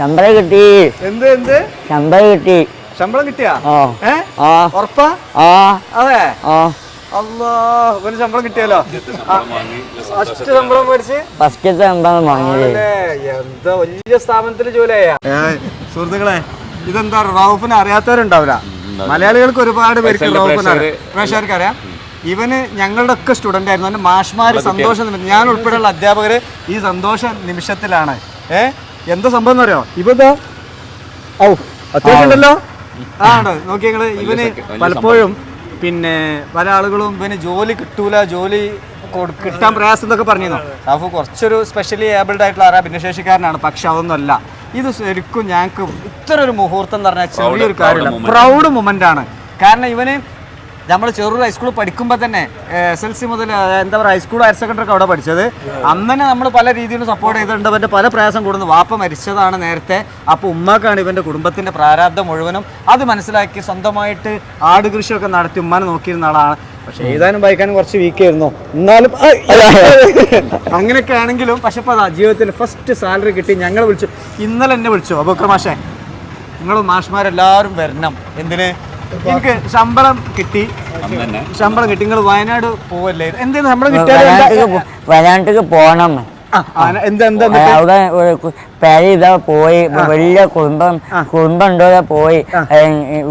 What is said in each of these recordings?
ശമ്പളം കിട്ടി. എന്ത് എന്ത്? ശമ്പളം കിട്ടി. ശമ്പളം കിട്ടിയാ? ആ. ഏ? ആ. ഉറപ്പാ? ആ. അതെ? ആ. അല്ലാ ഇവന് ശമ്പളം കിട്ടിയല്ലോ. ഫസ്റ്റ് ശമ്പളം മേടിച്ച്? ഫസ്റ്റത്തെ ശമ്പളം വാങ്ങിയത്. എന്താ വലിയ സ്ഥാപനത്തിൽ ജോലിയാ സുഹൃത്തുക്കളെ ഇതെന്താ റൌഫിനെ അറിയാത്തവരുണ്ടാവില്ല? മലയാളികൾക്ക് ഒരുപാട് പേർക്ക് റൌഫിനെ അറിയാം. പ്രേക്ഷകർക്ക് അറിയാം ഇവന് ഞങ്ങളുടെ ഒക്കെ സ്റ്റുഡന്റ് ആയിരുന്നു അവന്റെ മാഷ്മാര് സന്തോഷം ഞാൻ ഉൾപ്പെടെയുള്ള അധ്യാപകര് ഈ സന്തോഷ നിമിഷത്തിലാണ്. ഏ? എന്താ സംഭവം എന്ന് അറിയോ ഇവതാ ഔ അത്യാവശ്യം ഉണ്ടല്ലോ. ആ ഉണ്ട്. നോക്കി ഞങ്ങൾ ഇവന് പലപ്പോഴും പിന്നെ പല ആളുകളും ഇവന് ജോലി കിട്ടൂല ജോലി കിട്ടാൻ പ്രയാസം എന്നൊക്കെ പറഞ്ഞിരുന്നു. സാഫു കുറച്ചൊരു സ്പെഷ്യലി ഏബിൾഡ് ആയിട്ടുള്ള ആരാ ഭിന്നശേഷിക്കാരനാണ് പക്ഷെ അതൊന്നുമല്ല. ഇത് ശരിക്കും ഞങ്ങൾക്ക് ഇത്ര ഒരു മുഹൂർത്തം എന്ന് പറഞ്ഞാൽ ചെറിയൊരു കാര്യമില്ല. പ്രൗഡ് മൊമെന്റ് ആണ്. കാരണം ഇവന് നമ്മൾ ചെറൂർ ഹൈസ്കൂളിൽ പഠിക്കുമ്പോൾ തന്നെ എസ് എൽ സി മുതൽ എന്താ പറയുക ഹൈസ്കൂൾ ഹയർ സെക്കൻഡറി ഒക്കെ അവിടെ പഠിച്ചത്. അന്ന് നമ്മൾ പല രീതിയിലും സപ്പോർട്ട് ചെയ്തിട്ടുണ്ട്. അവന്റെ പല പ്രയാസം കൂടുന്നു. വാപ്പ മരിച്ചതാണ് നേരത്തെ. അപ്പോൾ ഉമ്മാക്കാണ് ഇവന്റെ കുടുംബത്തിന്റെ പ്രാരാബ്ദം മുഴുവനും. അത് മനസ്സിലാക്കി സ്വന്തമായിട്ട് ആട് കൃഷിയൊക്കെ നടത്തി ഉമ്മാനെ നോക്കിയിരുന്ന ആളാണ്. പക്ഷെ എഴുതാനും വായിക്കാനും കുറച്ച് വീക്ക് ആയിരുന്നു. എന്നാലും അങ്ങനെയൊക്കെ ആണെങ്കിലും പക്ഷെ ഇപ്പോൾ അതാ ജീവിതത്തിൽ ഫസ്റ്റ് സാലറി കിട്ടി. ഞങ്ങൾ വിളിച്ചു. ഇന്നലെ എന്നെ വിളിച്ചു. അബൂക്കർ മാഷേ നിങ്ങൾ മാഷ്മാരെല്ലാവരും വരണം. എന്തിന്? എനിക്ക് ശമ്പളം കിട്ടി. ശമ്പളം കിട്ടി. നിങ്ങൾ വയനാട് പോവല്ലേ? എന്തേലും ശമ്പളം കിട്ടിയാൽ വയനാട്ടിലേക്ക് പോകണം അവിടെ പെര ഇതാ പോയി. വലിയ കുടുംബം കുടുംബം ഉണ്ടോ പോയി.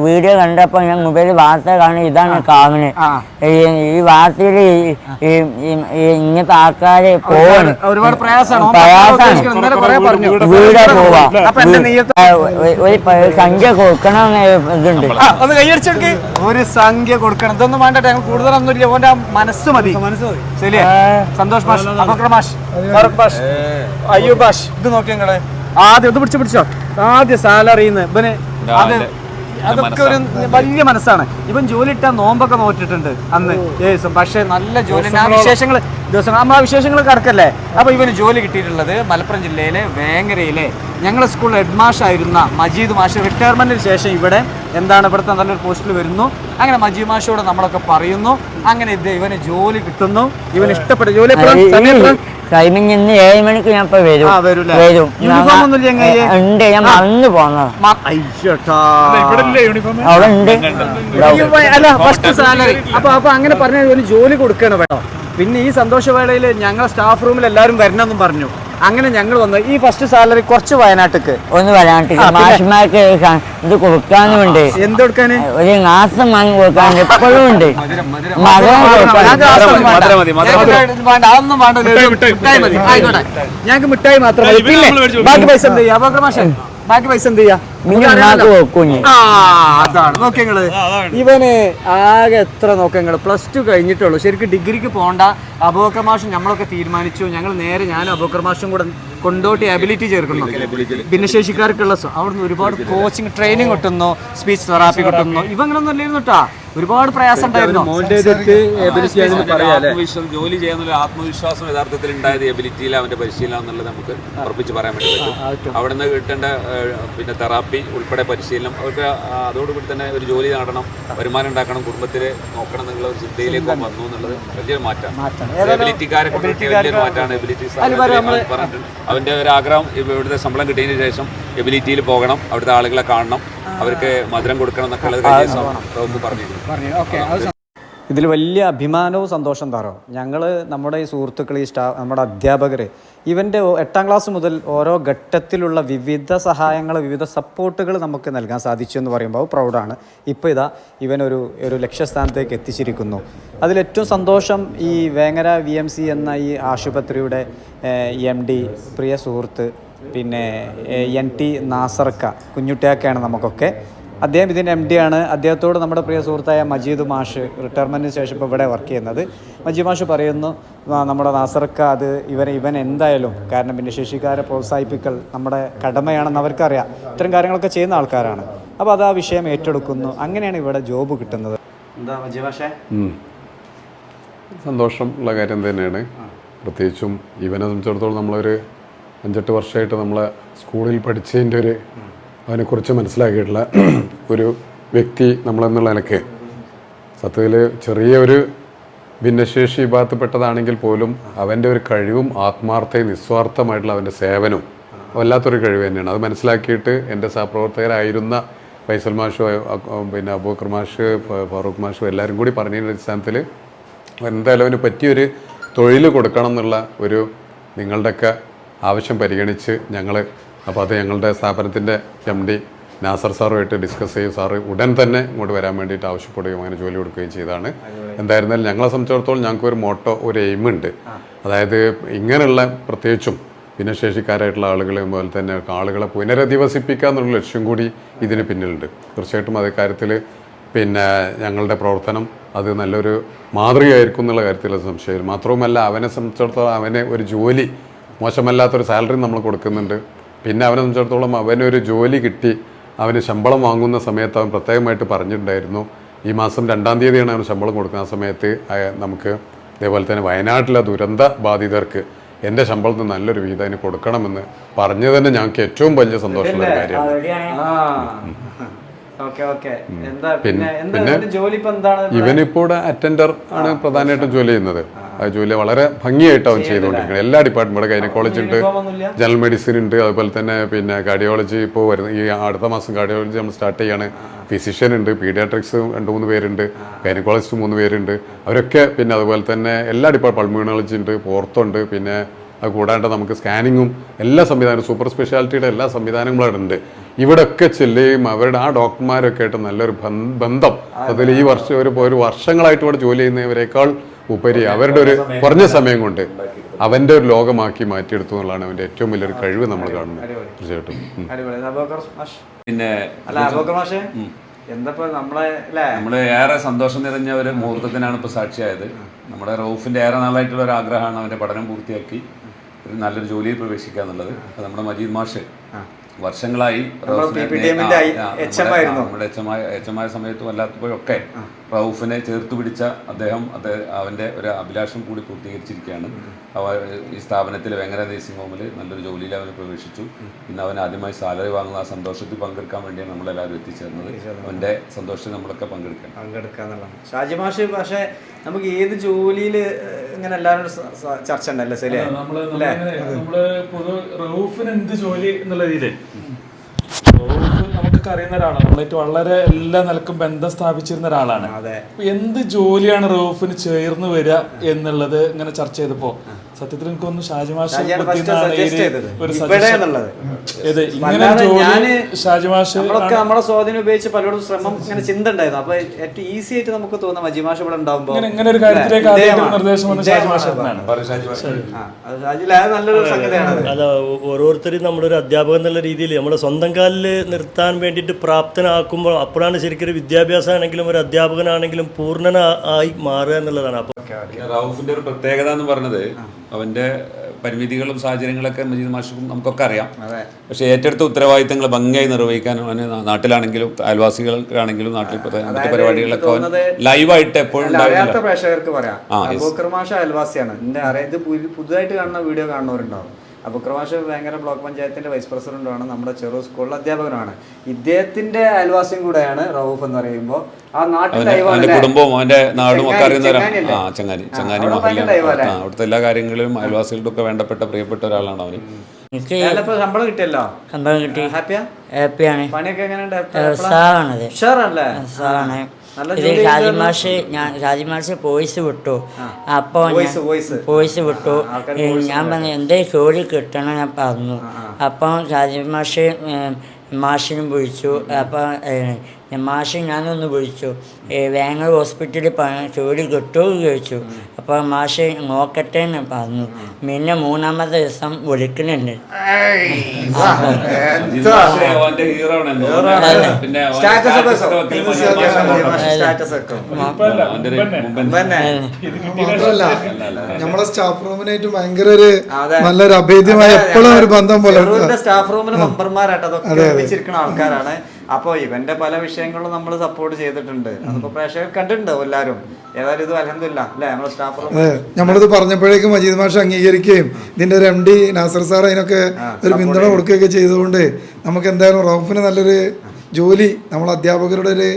വീഡിയോ കണ്ടപ്പോ ഞാൻ മൊബൈൽ വാർത്ത കാണും ഇതാണ് കാണുന്നത്. ഈ ഈ വാർത്തയിൽ ഇങ്ങനത്തെ ആൾക്കാര് പോവാണ്. ഒരുപാട് പ്രയാസമാണ് വീട് പോവാ. ഒരു- സംഖ്യ കൊടുക്കണം ഇതുണ്ട്. ഒരു സംഖ്യ കൊടുക്കണം. ഇതൊന്നും വേണ്ട ഞങ്ങൾ കൂടുതലൊന്നും ഇല്ല. ഓന്റെ മതി. മനസ്സ് മതി. ശരിയാ? സന്തോഷ് മാഷ്. മാഷ്. അയ്യൂബ് മാഷ്. ഇത് നോക്കി നിങ്ങൾ. ആദ്യം ഇത് പിടിച്ച് പിടിച്ചോ. ആദ്യ സാലറിന്ന് ഇവന് അത് അതൊക്കെ ഒരു വലിയ മനസ്സാണ്. ഇവൻ ജോലി ഇട്ടാ നോമ്പൊക്കെ നോറ്റിട്ടുണ്ട് അന്ന്. ദിവസം പക്ഷെ നല്ല ജോലി ആ വിശേഷങ്ങൾ ദിവസം നമ്മൾ ആ വിശേഷങ്ങൾ കടക്കല്ലേ അപ്പൊ ഇവന് ജോലി കിട്ടിയിട്ടുള്ളത് മലപ്പുറം ജില്ലയിലെ വേങ്ങരയിലെ ഞങ്ങളുടെ സ്കൂൾ ഹെഡ് മാഷായിരുന്ന മജീദ് മാഷ്. റിട്ടയർമെന്റിന് ശേഷം ഇവിടെ എന്താണ് ഇവിടുത്തെ നല്ലൊരു പോസ്റ്റിൽ വരുന്നു. അങ്ങനെ മജീദ് മാഷോട് നമ്മളൊക്കെ പറയുന്നു. അങ്ങനെ ഇത് ഇവന് ജോലി കിട്ടുന്നു. ഇവന് ഇഷ്ടപ്പെട്ട ജോലി? ടൈമിങ് ഇന്ന് ഏഴ് മണിക്ക് ഞാൻ ഇപ്പൊ വരും. വരും. ഉണ്ട് ഞാൻ മറന്നു പോന്നതാണ്. അവിടെ ഉണ്ട്. അല്ല ഫസ്റ്റ് സാലറി അപ്പൊ അപ്പൊ അങ്ങനെ പറഞ്ഞ ഒരു ജോലി കൊടുക്കണം വേണം പിന്നെ ഈ സന്തോഷവേളയിൽ ഞങ്ങളെ സ്റ്റാഫ് റൂമിൽ എല്ലാവരും വരണമെന്നും പറഞ്ഞു. അങ്ങനെ ഞങ്ങൾ വന്നു. ഈ ഫസ്റ്റ് സാലറി കുറച്ച് വയനാട്ടിക്ക്. ഒന്ന് വയനാട്ടിൽ മാഷ്മാർക്ക് ഇത് കൊടുക്കാനുമുണ്ട് എന്ത് കൊടുക്കാന്? ഒരു നാസം വാങ്ങി കൊടുക്കാൻ എപ്പോഴും ഉണ്ട്. ഗ്ലാസ് ഞങ്ങൾക്ക് മിഠായി മതി. ആയിക്കോട്ടെ. ഞങ്ങൾക്ക് മിഠായി മാത്രം മതി. പിന്നെ ബാക്കി പൈസ എന്ത് ചെയ്യാ? ബാക്കി പൈസ എന്ത് ചെയ്യാ? ഇവന് ആകെ എത്ര നോക്കങ്ങൾ പ്ലസ് ടു കഴിഞ്ഞിട്ടുള്ളൂ. ശരിക്കും ഡിഗ്രിക്ക് പോകണ്ട അബോക്കർ ഞമ്മളൊക്കെ നമ്മളൊക്കെ തീരുമാനിച്ചു. ഞങ്ങൾ നേരെ ഞാനും അബോക്കർ മാഷും കൂടെ കൊണ്ടോട്ടി എബിലിറ്റി ചേർക്കുന്നു. ഭിന്നശേഷിക്കാർക്കുള്ള അവിടുന്ന് ഒരുപാട് കോച്ചിങ് ട്രെയിനിങ് കിട്ടുന്നു. സ്പീച്ച് തെറാപ്പി കിട്ടുന്നു. ഇവങ്ങനൊന്നും അല്ലായിരുന്നു കേട്ടാ ഒരുപാട് പ്രയാസം ഉണ്ടായിരുന്നു. ജോലി ചെയ്യാനുള്ള ആത്മവിശ്വാസം യഥാർത്ഥത്തിൽ ഉണ്ടായത് എബിലിറ്റിയിൽ അവന്റെ പരിശീലനം എന്നുള്ളത് നമുക്ക് ഉറപ്പിച്ച് പറയാൻ വേണ്ടി പറ്റും. അവിടെ നിന്ന് കിട്ടേണ്ട പിന്നെ തെറാപ്പി ഉൾപ്പെടെ പരിശീലനം അവർക്ക് അതോടുകൂടി തന്നെ ഒരു ജോലി നേടണം വരുമാനം ഉണ്ടാക്കണം കുടുംബത്തിലെ നോക്കണം എന്നുള്ള ഒരു ചിന്തയിലേക്ക് വന്നു എന്നുള്ളത് വലിയൊരു മാറ്റമാണ്. എബിലിറ്റിക്കാരെ കൊണ്ടിട്ട് വലിയൊരു മാറ്റമാണ് എബിലിറ്റി പറഞ്ഞിട്ടുണ്ട്. അവന്റെ ഒരു ആഗ്രഹം ഇവ- ഇവിടുത്തെ ശമ്പളം കിട്ടിയതിന് ശേഷം എബിലിറ്റിയിൽ പോകണം അവിടുത്തെ ആളുകളെ കാണണം അവർക്ക് മധുരം കൊടുക്കണം എന്നൊക്കെ ഉള്ളത് പറഞ്ഞിരുന്നു. ഇതിൽ വലിയ അഭിമാനവും സന്തോഷം തറോ ഞങ്ങൾ നമ്മുടെ ഈ സുഹൃത്തുക്കൾ ഈ സ്റ്റാ നമ്മുടെ അധ്യാപകർ ഇവന്റെ എട്ടാം ക്ലാസ് മുതൽ ഓരോ ഘട്ടത്തിലുള്ള വിവിധ സഹായങ്ങൾ വിവിധ സപ്പോർട്ടുകൾ നമുക്ക് നൽകാൻ സാധിച്ചു എന്ന് പറയുമ്പോൾ പ്രൗഡാണ്. ഇപ്പോൾ ഇതാ ഇവനൊരു ഒരു ലക്ഷ്യസ്ഥാനത്തേക്ക് എത്തിച്ചിരിക്കുന്നു. അതിലേറ്റവും സന്തോഷം ഈ വേങ്ങര വി എം സി എന്ന ഈ ആശുപത്രിയുടെ എം ഡി പ്രിയ സുഹൃത്ത് പിന്നെ എൻ ടി നാസർക്ക കുഞ്ഞുട്ടിയാക്കയാണ് നമുക്കൊക്കെ അദ്ദേഹം ഇതിന്റെ എം ഡി ആണ്. അദ്ദേഹത്തോട് നമ്മുടെ പ്രിയ സുഹൃത്തായ മജീദ് മാഷ് റിട്ടയർമെന്റിന് ശേഷം ഇപ്പോൾ ഇവിടെ വർക്ക് ചെയ്യുന്നത്. മജീദ് മാഷ് പറയുന്നു നമ്മുടെ നാസർക്ക അത് ഇവരെ ഇവൻ എന്തായാലും കാരണം ഭിന്നശേഷിക്കാരെ പ്രോത്സാഹിപ്പിക്കൽ നമ്മുടെ കടമയാണെന്ന് അവർക്കറിയാം. ഇത്തരം കാര്യങ്ങളൊക്കെ ചെയ്യുന്ന ആൾക്കാരാണ്. അപ്പോൾ അത് ആ വിഷയം ഏറ്റെടുക്കുന്നു. അങ്ങനെയാണ് ഇവിടെ ജോബ് കിട്ടുന്നത്. എന്താ മജീദ് മാഷേ? സന്തോഷമുള്ള സന്തോഷം ഉള്ള കാര്യം തന്നെയാണ്. പ്രത്യേകിച്ചും ഇവനെ സംബന്ധിച്ചിടത്തോളം നമ്മളൊരു അഞ്ചെട്ട് വർഷമായിട്ട് നമ്മളെ സ്കൂളിൽ പഠിച്ചതിന്റെ ഒരു അതിനെക്കുറിച്ച് മനസ്സിലാക്കിയിട്ടുള്ള ഒരു വ്യക്തി നമ്മളെന്നുള്ള നിലയ്ക്ക് സത്യത്തിൽ ചെറിയൊരു ഭിന്നശേഷി വിഭാഗത്തിൽപ്പെട്ടതാണെങ്കിൽ പോലും അവന്റെ ഒരു കഴിവും ആത്മാർത്ഥയും നിസ്വാർത്ഥമായിട്ടുള്ള അവന്റെ സേവനവും വല്ലാത്തൊരു കഴിവ് തന്നെയാണ്. അത് മനസ്സിലാക്കിയിട്ട് എന്റെ സഹപ്രവർത്തകരായിരുന്ന ഫൈസൽ മാഷു പിന്നെ അബൂക്കർ മാഷ് ഫാറൂഖ് മാഷു എല്ലാവരും കൂടി പറഞ്ഞതിന്റെ അടിസ്ഥാനത്തിൽ എന്തായാലും അവന് പറ്റിയൊരു തൊഴിൽ കൊടുക്കണം എന്നുള്ള ഒരു നിങ്ങളുടെയൊക്കെ ആവശ്യം പരിഗണിച്ച് ഞങ്ങൾ അപ്പോൾ അത് ഞങ്ങളുടെ സ്ഥാപനത്തിന്റെ എം ഡി നാസർ സാറുമായിട്ട് ഡിസ്കസ് ചെയ്യും. സാറ് ഉടൻ തന്നെ ഇങ്ങോട്ട് വരാൻ വേണ്ടിയിട്ട് ആവശ്യപ്പെടുകയും അങ്ങനെ ജോലി കൊടുക്കുകയും ചെയ്താണ് എന്തായിരുന്നാലും ഞങ്ങളെ സംബന്ധിച്ചിടത്തോളം ഞങ്ങൾക്ക് ഒരു മോട്ടോ ഒരു എയിമുണ്ട് അതായത് ഇങ്ങനെയുള്ള പ്രത്യേകിച്ചും ഭിന്നശേഷിക്കാരായിട്ടുള്ള ആളുകളെ പോലെ തന്നെ ആളുകളെ പുനരധിവസിപ്പിക്കുക എന്നുള്ള ലക്ഷ്യം കൂടി ഇതിന് പിന്നിലുണ്ട്. തീർച്ചയായിട്ടും അതേ കാര്യത്തിൽ പിന്നെ ഞങ്ങളുടെ പ്രവർത്തനം അത് നല്ലൊരു മാതൃകയായിരിക്കും എന്നുള്ള കാര്യത്തിൽ സംശയം മാത്രവുമല്ല അവനെ സംബന്ധിച്ചിടത്തോളം അവനെ ഒരു ജോലി മോശമല്ലാത്തൊരു സാലറി നമ്മൾ കൊടുക്കുന്നുണ്ട്. പിന്നെ അവനെ സംബന്ധിച്ചിടത്തോളം അവനൊരു ജോലി കിട്ടി അവന് ശമ്പളം വാങ്ങുന്ന സമയത്ത് അവൻ പ്രത്യേകമായിട്ട് പറഞ്ഞിട്ടുണ്ടായിരുന്നു ഈ മാസം രണ്ടാം തീയതിയാണ് അവന് ശമ്പളം കൊടുക്കുന്ന ആ സമയത്ത് നമുക്ക് അതേപോലെ തന്നെ വയനാട്ടിലെ ദുരന്ത ബാധിതർക്ക് എന്റെ ശമ്പളത്തിൽ നല്ലൊരു വീതം അതിന് കൊടുക്കണമെന്ന് പറഞ്ഞു തന്നെ ഞങ്ങൾക്ക് ഏറ്റവും വലിയ സന്തോഷമുള്ള കാര്യമാണ്. ഇവനിപ്പോൾ അറ്റൻഡർ ആണ് പ്രധാനമായിട്ടും ജോലി ചെയ്യുന്നത്. ആ ജോലി വളരെ ഭംഗിയായിട്ട് അവൻ ചെയ്തുകൊണ്ടിരിക്കുന്നത്. എല്ലാ ഡിപ്പാർട്ട്മെന്റ് ഗൈനക്കോളജി ഉണ്ട്. ജനറൽ മെഡിസിൻ ഉണ്ട്. അതുപോലെ തന്നെ പിന്നെ കാർഡിയോളജി ഇപ്പോൾ വരുന്ന ഈ അടുത്ത മാസം കാർഡിയോളജി നമ്മൾ സ്റ്റാർട്ട് ചെയ്യാണ്. ഫിസിഷ്യൻ ഉണ്ട് പീഡിയാട്രിക്സ് രണ്ട് മൂന്ന് പേരുണ്ട്. ഗൈനക്കോളജിസ്റ്റ് മൂന്ന് പേരുണ്ട്. അവരൊക്കെ പിന്നെ അതുപോലെ തന്നെ എല്ലാ ഡിപ്പാർട്ട് പൾമിയോളജി ഉണ്ട് പോർത്തുണ്ട് പിന്നെ അത് കൂടാണ്ട് നമുക്ക് സ്കാനിങ്ങും എല്ലാ സംവിധാനവും സൂപ്പർ സ്പെഷ്യാലിറ്റിയുടെ എല്ലാ സംവിധാനങ്ങളും അവിടെ ഉണ്ട്. ഇവിടെയൊക്കെ ചെല്ലുകയും അവരുടെ ആ ഡോക്ടർമാരൊക്കെ ആയിട്ട് നല്ലൊരു ബന്ധം അതിൽ ഈ വർഷം ഒരു ഒരു വർഷങ്ങളായിട്ട് ഇവിടെ ജോലി ചെയ്യുന്നവരെക്കാൾ ഉപരി അവരുടെ ഒരു കുറഞ്ഞ സമയം കൊണ്ട് അവന്റെ ഒരു ലോകമാക്കി മാറ്റിയെടുത്തു എന്നുള്ളതാണ് അവന്റെ ഏറ്റവും വലിയൊരു കഴിവ് നമ്മൾ കാണുന്നത്. തീർച്ചയായിട്ടും. പിന്നെ എന്താ നമ്മളെ നമ്മൾ ഏറെ സന്തോഷം നിറഞ്ഞ ഒരു മുഹൂർത്തത്തിനാണ് ഇപ്പൊ സാക്ഷിയായത്. നമ്മുടെ റൌഫിന്റെ ഏറെ നാളായിട്ടുള്ള ഒരു ആഗ്രഹമാണ് അവന്റെ പഠനം പൂർത്തിയാക്കി ഒരു നല്ലൊരു ജോലിയിൽ പ്രവേശിക്കുക എന്നുള്ളത് നമ്മുടെ മജീദ് മാഷ് വർഷങ്ങളായി നമ്മുടെ- എച്ചമായ സമയത്ത് വല്ലാത്തപ്പോഴൊക്കെ റൌഫിനെ ചേർത്ത് പിടിച്ച അദ്ദേഹം അത് അവന്റെ ഒരു അഭിലാഷം കൂടി പൂർത്തീകരിച്ചിരിക്കുകയാണ്. അവ ഈ സ്ഥാപനത്തിൽ വെങ്ങര നേഴ്സിംഗ് ഹോമിൽ നല്ലൊരു ജോലിയിൽ അവന് പ്രവേശിച്ചു. ഇന്ന് അവൻ ആദ്യമായി സാലറി വാങ്ങുന്ന ആ സന്തോഷത്തിൽ പങ്കെടുക്കാൻ വേണ്ടിയാണ് നമ്മളെല്ലാവരും എത്തിച്ചേർന്നത്. അവന്റെ സന്തോഷത്തിൽ നമ്മളൊക്കെ പങ്കെടുക്കണം പങ്കെടുക്കാന്നുള്ളതാണ് ഷാജി മാഷ് പക്ഷെ നമുക്ക് ഏത് ജോലിയിൽ ഇങ്ങനെ എല്ലാവരും ചർച്ച ഉണ്ടല്ലോ ശരി നമ്മൾ നമ്മൾ പൊതു റൌഫിന് എന്ത് ജോലി എന്നുള്ള രീതിയിൽ രീതിയിൽ. നമുക്കൊക്കെ അറിയുന്ന ഒരാളാണ്. നമ്മളായിട്ട് വളരെ എല്ലാ നിലക്കും ബന്ധം സ്ഥാപിച്ചിരുന്ന ഒരാളാണ്. അതെ. എന്ത് ജോലിയാണ് റൌഫിന് ചേർന്ന് വരിക എന്നുള്ളത് ഇങ്ങനെ ചർച്ച ചെയ്തപ്പോ സത്യത്തിൽ എനിക്കൊന്ന് ഷാജിമാഷ് നമ്മളൊക്കെ നമ്മുടെ സ്വാധീനം ഉപയോഗിച്ച് പലരോടും ശ്രമം ഇങ്ങനെ ചിന്ത ഉണ്ടായിരുന്നു അപ്പൊ ഏറ്റവും ഈസി ആയിട്ട് നമുക്ക് തോന്നുന്ന മജിമാഷ് ഇവിടെ ഉണ്ടാവുമ്പോ ഇങ്ങനെ ഇങ്ങനെ ഒരു കാര്യത്തിലേക്ക്? നിർദ്ദേശം നല്ലൊരു സംഗതിയാണ്. അല്ല ഓരോരുത്തരും നമ്മളൊരു അധ്യാപകൻ എന്നുള്ള രീതിയിൽ നമ്മുടെ സ്വന്തം കാലിൽ നിർത്താൻ വേണ്ടിയിട്ട് പ്രാപ്തനാക്കുമ്പോൾ അപ്പോഴാണ് ശരിക്കും ഒരു വിദ്യാഭ്യാസമാണെങ്കിലും ഒരു അധ്യാപകനാണെങ്കിലും പൂർണനായി മാറുക എന്നുള്ളതാണ്. അപ്പോൾ റൌഫിന്റെ ഒരു പ്രത്യേകത എന്ന് പറഞ്ഞത് അവന്റെ പരിമിതികളും സാഹചര്യങ്ങളൊക്കെ മജീദ് മാഷിക്കും നമുക്കൊക്കെ അറിയാം. പക്ഷെ ഏറ്റെടുത്ത ഉത്തരവാദിത്തങ്ങൾ ഭംഗിയായി നിർവഹിക്കാൻ അവന് നാട്ടിലാണെങ്കിലും അയൽവാസികൾക്കാണെങ്കിലും നാട്ടിൽ മറ്റു പരിപാടികളൊക്കെ അവൻ ലൈവായിട്ട് എപ്പോഴും പ്രേക്ഷകർക്ക് പറയാം. അയൽവാസിയാണ്. പുതുതായിട്ട് കാണുന്ന വീഡിയോ കാണുന്നവരുണ്ടാവും. അബൂക്കർമാഷ ഭയങ്കര ബ്ലോക്ക് പഞ്ചായത്തിന്റെ വൈസ് പ്രസിഡന്റാണ് നമ്മുടെ ചെറു സ്കൂളിലെ അധ്യാപകനാണ് ഇദ്ദേഹത്തിന്റെ അയൽവാസിയും കൂടെയാണ് റൌഫ് എന്ന് പറയുമ്പോൾ ആ നാട്ടിൽ കുടുംബവും അവന്റെ നാടും ഒക്കെ ചെങ്ങാനി- അറിയുന്നവരാണ് ചങ്ങാനി അവിടുത്തെ എല്ലാ കാര്യങ്ങളിലും അയൽവാസികളുടെ ഒക്കെ വേണ്ടപ്പെട്ട പ്രിയപ്പെട്ട ഒരാളാണ് അവന് എനിക്ക് ശമ്പളം കിട്ടിയല്ലോ? ശമ്പളം കിട്ടി. ഹാപ്പിയാ? ഹാപ്പിയാണ്. പണിയൊക്കെ എങ്ങനെയുണ്ട്? ഉത്സാഹമാണ് നല്ല ഇത് ജോലി ഷാജിമാഷ് ഞാൻ ഷാജിമാഷ് വോയിസ് വിട്ടു. അപ്പോ വോയിസ് വിട്ടു. ഞാൻ പറഞ്ഞു എന്തേ ജോലി കിട്ടണം? ഞാൻ പറഞ്ഞു. അപ്പം ഷാജിമാഷ് മാഷിനും വിളിച്ചു. അപ്പം മാഷ് ഞാനൊന്ന് വിളിച്ചു. വേങ്ങൾ വേങ്ങൽ ഹോസ്പിറ്റലിൽ ജോലി കിട്ടുമോ ചോദിച്ചു. അപ്പോൾ മാഷ് നോക്കട്ടെ എന്ന് പറഞ്ഞു. പിന്നെ മൂന്നാമത്തെ ദിവസം വിളിക്കുന്നുണ്ട്. മാത്രല്ല നമ്മളെ സ്റ്റാഫ് റൂമിനായിട്ട് ഭയങ്കര ഒരു നല്ലൊരു അഭേദ്യമായ എപ്പോഴും ഒരു ബന്ധം പോലെ സ്റ്റാഫ് റൂമിലെ മെമ്പർമാരായിട്ട് അതൊക്കെ ഒരുമിച്ചിരിക്കുന്ന ആൾക്കാരാണ്. അപ്പൊ ഇവന്റെ പല വിഷയങ്ങളും നമ്മൾ സപ്പോർട്ട് ചെയ്തിട്ടുണ്ട്. അതിപ്പോൾ പ്രേക്ഷകർ കണ്ടിട്ടുണ്ട് എല്ലാവരും? ഏതായാലും ഇത് അലഹമില്ല അല്ലെ? നമ്മുടെ സ്റ്റാഫ് നമ്മളിത് പറഞ്ഞപ്പോഴേക്കും മജീദ് മാഷ അംഗീകരിക്കുകയും ഇതിന്റെ ഒരു എം ഡി നാസർ സാർ അതിനൊക്കെ ഒരു പിന്തുണ കൊടുക്കുകയൊക്കെ ചെയ്തുകൊണ്ട് നമുക്ക് എന്തായാലും റൌഫിന് നല്ലൊരു ജോലി നമ്മൾ അധ്യാപകരുടെ ഒരു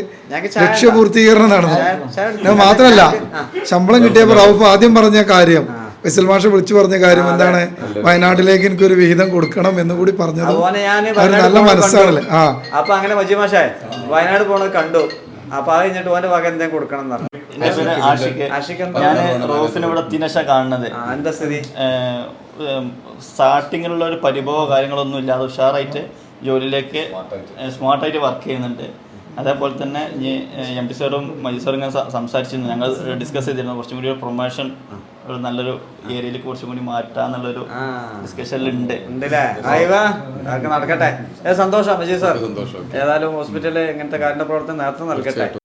ലക്ഷ്യപൂർത്തീകരണം നടന്നു മാത്രമല്ല ശമ്പളം കിട്ടിയപ്പോൾ റൌഫ് ആദ്യം പറഞ്ഞ കാര്യം ഫൈസൽ മാഷ് വിളിച്ചു പറഞ്ഞ കാര്യം എന്താണ്? വയനാട്ടിലേക്ക് എനിക്ക് ഒരു വിഹിതം കൊടുക്കണം എന്ന് കൂടി പറഞ്ഞത് നല്ല മനസ്സാണല്ലേ? ആ. അപ്പൊ അങ്ങനെ മാഷേ വയനാട് പോണത് കണ്ടു. അപ്പൊ അത് കഴിഞ്ഞിട്ട് ഓന്റെ വക എന്തെങ്കിലും കൊടുക്കണം ഞാൻ റോഫിന് ഇവിടെ തിനശ കാണുന്നത്. എന്താ സ്ഥിതി? സ്റ്റാർട്ടിങ്ങിലുള്ള ഒരു പരിഭവ കാര്യങ്ങളൊന്നും ഇല്ലാതെ ഉഷാറായിട്ട് ജോലിയിലേക്ക് സ്മാർട്ടായിട്ട് വർക്ക് ചെയ്യുന്നുണ്ട്. അതേപോലെ തന്നെ ഈ എം ടി സാറും മജി സാറും ഇങ്ങനെ സംസാരിച്ചിരുന്നു. ഞങ്ങൾ ഡിസ്കസ് ചെയ്തിരുന്നു. കുറച്ചും കൂടി ഒരു പ്രൊമോഷൻ ഒരു നല്ലൊരു ഏരിയയിലേക്ക് കുറച്ചും കൂടി മാറ്റാന്നുള്ളൊരു. ഡിസ്കഷനിലുണ്ട് നടക്കട്ടെ. സന്തോഷം മജീദ് സാർ. ഏതായാലും ഹോസ്പിറ്റലിൽ ഇങ്ങനത്തെ കാര്യ പ്രവർത്തനം നേരത്തെ നൽകട്ടെ